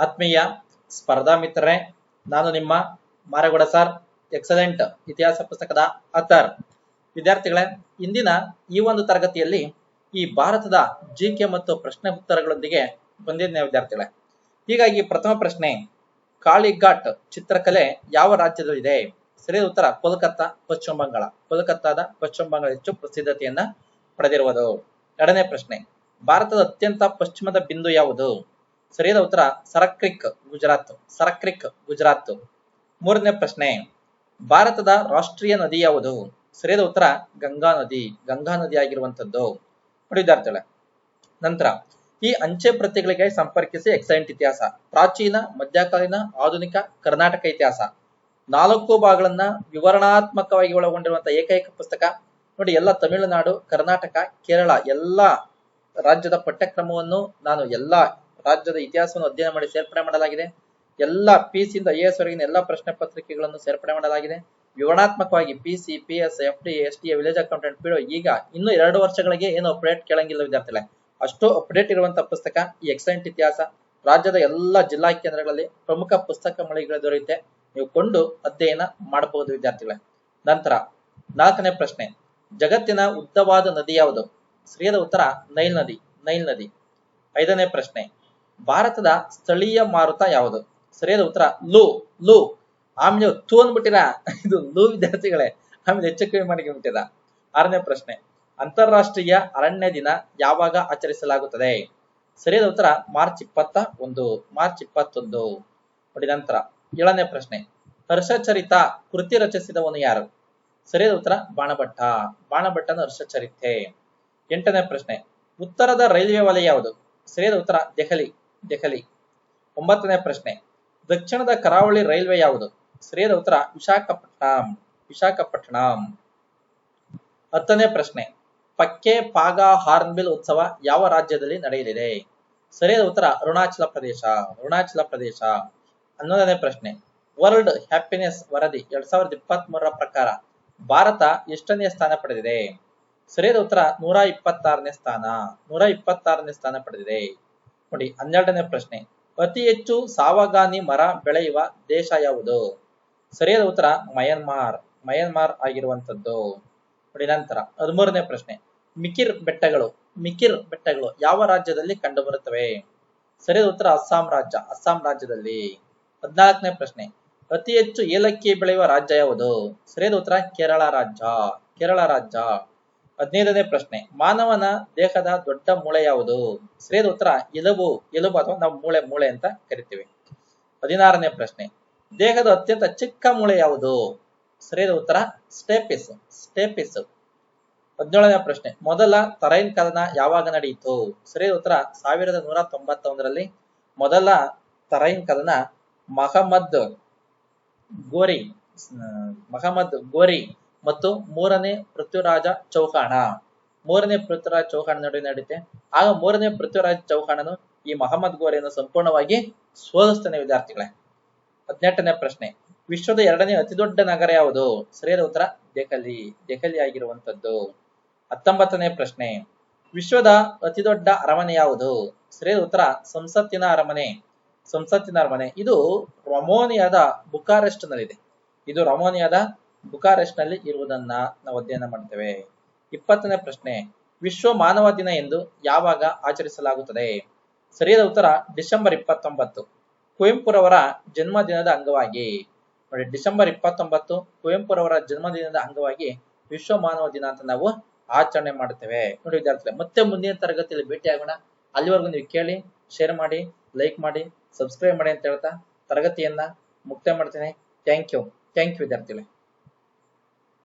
ಆತ್ಮೀಯ ಸ್ಪರ್ಧಾ ಮಿತ್ರರೇ, ನಾನು ನಿಮ್ಮ ಮಾರಗೌಡ ಸರ್, ಎಕ್ಸಲೆಂಟ್ ಇತಿಹಾಸ ಪುಸ್ತಕದ ಅಥರ್. ವಿದ್ಯಾರ್ಥಿಗಳೇ, ಇಂದಿನ ಈ ಒಂದು ತರಗತಿಯಲ್ಲಿ ಈ ಭಾರತದ ಜಿಂಕೆ ಮತ್ತು ಪ್ರಶ್ನೆ ಉತ್ತರಗಳೊಂದಿಗೆ ಬಂದಿದ್ದೇನೆ ವಿದ್ಯಾರ್ಥಿಗಳೇ. ಹೀಗಾಗಿ ಪ್ರಥಮ ಪ್ರಶ್ನೆ, ಕಾಳಿಘಾಟ್ ಚಿತ್ರಕಲೆ ಯಾವ ರಾಜ್ಯದಲ್ಲಿದೆ? ಸರಿಯಾದ ಉತ್ತರ, ಕೋಲ್ಕತ್ತಾ, ಪಶ್ಚಿಮ ಬಂಗಾಳ. ಕೋಲ್ಕತ್ತಾದ ಪಶ್ಚಿಮ ಬಂಗಾಳ ಹೆಚ್ಚು ಪ್ರಸಿದ್ಧತೆಯನ್ನ ಪಡೆದಿರುವುದು. ಎರಡನೇ ಪ್ರಶ್ನೆ, ಭಾರತದ ಅತ್ಯಂತ ಪಶ್ಚಿಮದ ಬಿಂದು ಯಾವುದು? ಸರಿಯಾದ ಉತ್ತರ ಸರಕ್ರಿಕ್, ಗುಜರಾತ್. ಸರಕ್ರಿಕ್, ಗುಜರಾತ್. ಮೂರನೇ ಪ್ರಶ್ನೆ, ಭಾರತದ ರಾಷ್ಟ್ರೀಯ ನದಿ ಯಾವುದು? ಸರಿಯಾದ ಉತ್ತರ ಗಂಗಾ ನದಿ ಗಂಗಾ ನದಿ ಆಗಿರುವಂತದ್ದು ನೋಡಿ ವಿದ್ಯಾರ್ಥಿಗಳೇ, ನಂತರ ಈ ಅಂಚೆ ಪ್ರತಿಗಳಿಗೆ ಸಂಪರ್ಕಿಸಿ ಎಕ್ಸಲೆಂಟ್ ಇತಿಹಾಸ, ಪ್ರಾಚೀನ, ಮಧ್ಯಕಾಲೀನ, ಆಧುನಿಕ, ಕರ್ನಾಟಕ ಇತಿಹಾಸ. ನಾಲ್ಕು ಭಾಗಗಳನ್ನ ವಿವರಣಾತ್ಮಕವಾಗಿ ಒಳಗೊಂಡಿರುವಂತಹ ಏಕೈಕ ಪುಸ್ತಕ. ನೋಡಿ, ಎಲ್ಲ ತಮಿಳುನಾಡು, ಕರ್ನಾಟಕ, ಕೇರಳ, ಎಲ್ಲ ರಾಜ್ಯದ ಪಠ್ಯಕ್ರಮವನ್ನು ನಾನು ಎಲ್ಲ ರಾಜ್ಯದ ಇತಿಹಾಸವನ್ನು ಅಧ್ಯಯನ ಮಾಡಿ ಸೇರ್ಪಡೆ ಮಾಡಲಾಗಿದೆ. ಎಲ್ಲ ಪಿ ಸಿ ಇಂದ ವರೆಗಿನ ಎಲ್ಲಾ ಪ್ರಶ್ನೆ ಪತ್ರಿಕೆಗಳನ್ನು ಸೇರ್ಪಡೆ ಮಾಡಲಾಗಿದೆ. ವಿವರಣಾತ್ಮಕವಾಗಿ P C P S F D S T village accountant PDO ಈಗ ಇನ್ನು ಎರಡು ವರ್ಷಗಳಿಗೆ ಏನು ಅಪ್ಡೇಟ್ ಕೇಳಂಗಿಲ್ಲ ವಿದ್ಯಾರ್ಥಿಗಳೇ. ಅಷ್ಟು ಅಪ್ಡೇಟ್ ಇರುವಂತಹ ಪುಸ್ತಕ ಈ ಎಕ್ಸಲೆಂಟ್ ಇತಿಹಾಸ ರಾಜ್ಯದ ಎಲ್ಲಾ ಜಿಲ್ಲಾ ಕೇಂದ್ರಗಳಲ್ಲಿ ಪ್ರಮುಖ ಪುಸ್ತಕ ಮಳಿಗೆಗಳು ದೊರೆಯುತ್ತೆ. ನೀವು ಕೊಂಡು ಅಧ್ಯಯನ ಮಾಡಬಹುದು ವಿದ್ಯಾರ್ಥಿಗಳೇ. ನಂತರ ನಾಲ್ಕನೇ ಪ್ರಶ್ನೆ. ಜಗತ್ತಿನ ಉದ್ದವಾದ ನದಿ ಯಾವುದು? ಸರಿಯಾದ ಉತ್ತರ ನೈಲ್ ನದಿ ನೈಲ್ ನದಿ. ಐದನೇ ಪ್ರಶ್ನೆ. ಭಾರತದ ಸ್ಥಳೀಯ ಮಾರುತ ಯಾವುದು? ಸರಿಯಾದ ಉತ್ತರ, ಲೂ ಲೂ. ಆಮೇಲೆ ತು ಅಂದ್ಬಿಟ್ಟಿರಾ. ಇದು ಲೂ ವಿದ್ಯಾರ್ಥಿಗಳೇ. ಆಮೇಲೆ ಹೆಚ್ಚು ಕಮ್ಮಿ ಮಾಡಿಕೊಂಡ್ಬಿಟ್ಟಿರ ಆರನೇ ಪ್ರಶ್ನೆ, ಅಂತಾರಾಷ್ಟ್ರೀಯ ಅರಣ್ಯ ದಿನ ಯಾವಾಗ ಆಚರಿಸಲಾಗುತ್ತದೆ? ಸರಿಯಾದ ಉತ್ತರ, ಮಾರ್ಚ್ ಇಪ್ಪತ್ತ ಒಂದು, ಮಾರ್ಚ್ ಇಪ್ಪತ್ತೊಂದು. ನೋಡಿ ನಂತರ, ಏಳನೇ ಪ್ರಶ್ನೆ, ಹರ್ಷಚರಿತ ಕೃತಿ ರಚಿಸಿದವನು ಯಾರು? ಸರಿಯಾದ ಉತ್ತರ, ಬಾಣಭಟ್ಟ. ಬಾಣಭಟ್ಟನ ಹರ್ಷಚರಿತೆ. ಎಂಟನೇ ಪ್ರಶ್ನೆ, ಉತ್ತರದ ರೈಲ್ವೆ ವಲಯ ಯಾವುದು? ಸರಿಯಾದ ಉತ್ತರ, ದೆಹಲಿ. ದೆಹಲಿ. ಒಂಬತ್ತನೇ ಪ್ರಶ್ನೆ. ದಕ್ಷಿಣದ ಕರಾವಳಿ ರೈಲ್ವೆ ಯಾವುದು? ಸರಿಯಾದ ಉತ್ತರ, ವಿಶಾಖಪಟ್ಟಣಂ. ವಿಶಾಖಪಟ್ಟಣಂ. ಹತ್ತನೇ ಪ್ರಶ್ನೆ. ಪಕ್ಕೆ ಪಾಗ ಹಾರ್ನ್ಬಿಲ್ ಉತ್ಸವ ಯಾವ ರಾಜ್ಯದಲ್ಲಿ ನಡೆಯಲಿದೆ? ಸರಿಯಾದ ಉತ್ತರ, ಅರುಣಾಚಲ ಪ್ರದೇಶ. ಅರುಣಾಚಲ ಪ್ರದೇಶ. ಹನ್ನೊಂದನೇ ಪ್ರಶ್ನೆ. ವರ್ಲ್ಡ್ ಹ್ಯಾಪಿನೆಸ್ ವರದಿ ಎರಡ್ ಸಾವಿರದ ಇಪ್ಪತ್ತ್ ಮೂರರ ಪ್ರಕಾರ ಭಾರತ ಎಷ್ಟನೇ ಸ್ಥಾನ ಪಡೆದಿದೆ? ಸರಿಯಾದ ಉತ್ತರ, ನೂರ ಇಪ್ಪತ್ತಾರನೇ ಸ್ಥಾನ. ನೂರ ಇಪ್ಪತ್ತಾರನೇ ಸ್ಥಾನ ಪಡೆದಿದೆ. ನೋಡಿ ಹನ್ನೆರಡನೇ ಪ್ರಶ್ನೆ. ಅತಿ ಹೆಚ್ಚು ಸಾವಗಾನಿ ಮರ ಬೆಳೆಯುವ ದೇಶ ಯಾವುದು? ಸರಿಯಾದ ಉತ್ತರ, ಮಯನ್ಮಾರ್. ಮಯನ್ಮಾರ್ ಆಗಿರುವಂತದ್ದು ನೋಡಿ, ನಂತರ ಹದಿಮೂರನೇ ಪ್ರಶ್ನೆ. ಮಿಕಿರ್ ಬೆಟ್ಟಗಳು ಮಿಕಿರ್ ಬೆಟ್ಟಗಳು ಯಾವ ರಾಜ್ಯದಲ್ಲಿ ಕಂಡುಬರುತ್ತವೆ? ಸರಿಯಾದ ಉತ್ತರ, ಅಸ್ಸಾಂ ರಾಜ್ಯ. ಅಸ್ಸಾಂ ರಾಜ್ಯದಲ್ಲಿ. ಹದಿನಾಲ್ಕನೇ ಪ್ರಶ್ನೆ. ಅತಿ ಹೆಚ್ಚು ಏಲಕ್ಕಿ ಬೆಳೆಯುವ ರಾಜ್ಯ ಯಾವುದು? ಸರಿಯಾದ ಉತ್ತರ, ಕೇರಳ ರಾಜ್ಯ. ಕೇರಳ ರಾಜ್ಯ. ಹದಿನೈದನೇ ಪ್ರಶ್ನೆ. ಮಾನವನ ದೇಹದ ದೊಡ್ಡ ಮೂಳೆ ಯಾವುದು? ಸರಿಯಾದ ಉತ್ತರ, ಎಲುಬು. ಎಲುಬು ಅಥವಾ ನಾವು ಮೂಳೆ ಮೂಳೆ ಅಂತ ಕರಿತೀವಿ. ಹದಿನಾರನೇ ಪ್ರಶ್ನೆ. ದೇಹದ ಅತ್ಯಂತ ಚಿಕ್ಕ ಮೂಳೆ ಯಾವುದು? ಸರಿಯಾದ ಉತ್ತರ, ಸ್ಟೇಪಿಸ್. ಸ್ಟೇಪಿಸ್. ಹದಿನೇಳನೇ ಪ್ರಶ್ನೆ. ಮೊದಲ ತರೈನ್ ಕದನ ಯಾವಾಗ ನಡೆಯಿತು? ಸರಿಯಾದ ಉತ್ತರ, ಸಾವಿರದ ನೂರ ತೊಂಬತ್ತೊಂದರಲ್ಲಿ ಮೊದಲ ತರೈನ್ ಕದನ ಮಹಮ್ಮದ್ ಗೋರಿ ಮಹಮ್ಮದ್ ಗೋರಿ. ಮತ್ತು ಮೂರನೇ ಪೃಥ್ವಿರಾಜ ಚೌಹಾಣ. ಮೂರನೇ ಪೃಥ್ವಿರಾಜ್ ಚೌಹಾಣ ನಡುವೆ ನಡೆಯುತ್ತೆ ಆಗ ಮೂರನೇ ಪೃಥ್ವಿರಾಜ್ ಚೌಹಾಣನು ಈ ಮಹಮ್ಮದ್ ಗೋರೆಯನ್ನು ಸಂಪೂರ್ಣವಾಗಿ ಸೋಲಿಸ್ತಾನೆ ವಿದ್ಯಾರ್ಥಿಗಳೇ. ಹದಿನೆಂಟನೇ ಪ್ರಶ್ನೆ. ವಿಶ್ವದ ಎರಡನೇ ಅತಿ ದೊಡ್ಡ ನಗರ ಯಾವುದು? ಸರಿಯಾದ ಉತ್ತರ, ದೆಹಲಿ. ದೆಹಲಿ ಆಗಿರುವಂತದ್ದು ಹತ್ತೊಂಬತ್ತನೇ ಪ್ರಶ್ನೆ. ವಿಶ್ವದ ಅತಿ ದೊಡ್ಡ ಅರಮನೆ ಯಾವುದು? ಸರಿಯಾದ ಉತ್ತರ, ಸಂಸತ್ತಿನ ಅರಮನೆ. ಸಂಸತ್ತಿನ ಅರಮನೆ. ಇದು ರೊಮೋನಿಯಾದ ಬುಕಾರೆಸ್ಟ್ ನಲ್ಲಿದೆ ಇದು ರೊಮೋನಿಯಾದ ಬುಕಾರೆಸ್ಟ್ನಲ್ಲಿ ಇರುವುದನ್ನ ನಾವು ಅಧ್ಯಯನ ಮಾಡ್ತೇವೆ. ಇಪ್ಪತ್ತನೇ ಪ್ರಶ್ನೆ, ವಿಶ್ವ ಮಾನವ ದಿನ ಎಂದು ಯಾವಾಗ ಆಚರಿಸಲಾಗುತ್ತದೆ? ಸರಿಯಾದ ಉತ್ತರ, ಡಿಸೆಂಬರ್ ಇಪ್ಪತ್ತೊಂಬತ್ತು. ಕುವೆಂಪುರವರ ಜನ್ಮದಿನದ ಅಂಗವಾಗಿ. ನೋಡಿ, ಡಿಸೆಂಬರ್ ಇಪ್ಪತ್ತೊಂಬತ್ತು, ಕುವೆಂಪುರವರ ಜನ್ಮದಿನದ ಅಂಗವಾಗಿ ವಿಶ್ವ ಮಾನವ ದಿನ ಅಂತ ನಾವು ಆಚರಣೆ ಮಾಡುತ್ತೇವೆ ನೋಡಿ ವಿದ್ಯಾರ್ಥಿಗಳೇ, ಮತ್ತೆ ಮುಂದಿನ ತರಗತಿಯಲ್ಲಿ ಭೇಟಿಯಾಗೋಣ. ಅಲ್ಲಿವರೆಗೂ ನೀವು ಕೇಳಿ, ಶೇರ್ ಮಾಡಿ, ಲೈಕ್ ಮಾಡಿ, ಸಬ್ಸ್ಕ್ರೈಬ್ ಮಾಡಿ ಅಂತ ಹೇಳ್ತಾ ತರಗತಿಯನ್ನ ಮುಕ್ತಾಯ ಮಾಡ್ತೇನೆ. Thank you. ಥ್ಯಾಂಕ್ ಯು ವಿದ್ಯಾರ್ಥಿಗಳೇ.